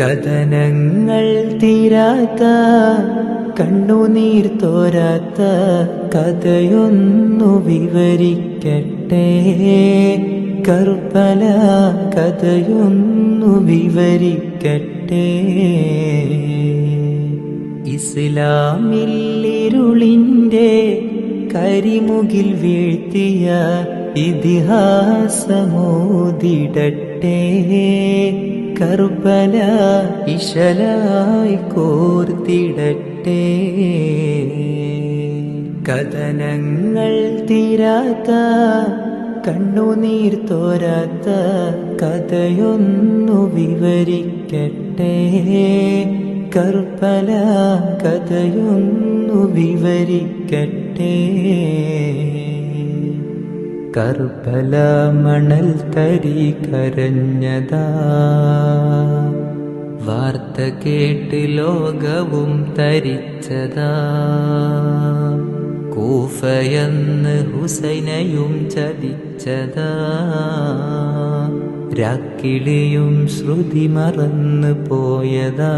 കഥനങ്ങൾ തീരാത്ത കണ്ണുനീർ തോരാത്ത കഥയൊന്നു വിവരിക്കട്ടെ. കറുപ്പല കഥയൊന്നു വിവരിക്കട്ടെ. ഇസ്ലാമിൽ ഇരുളിന്റെ കരിമുകിൽ വീഴ്ത്തിയ ഇതിഹാസമോദിടട്ടെ കർബല ഇശലായി കോർത്തിടട്ടെ. കഥനങ്ങൾ തീരാത്ത കണ്ണുനീർ തോരാത്ത കഥയൊന്നു വിവരിക്കട്ടെ. കറുപ്പല കഥയൊന്നു വിവരിക്കട്ടെ. കറുപ്പല മണൽ തരി കരഞ്ഞതാ. വാർത്ത കേട്ട് ലോകവും തരിച്ചതാ. കൂഫയെന്ന് ഹുസൈനയും ചതിച്ചതാ. രാക്കിളിയും ശ്രുതി മറന്നു പോയതാ.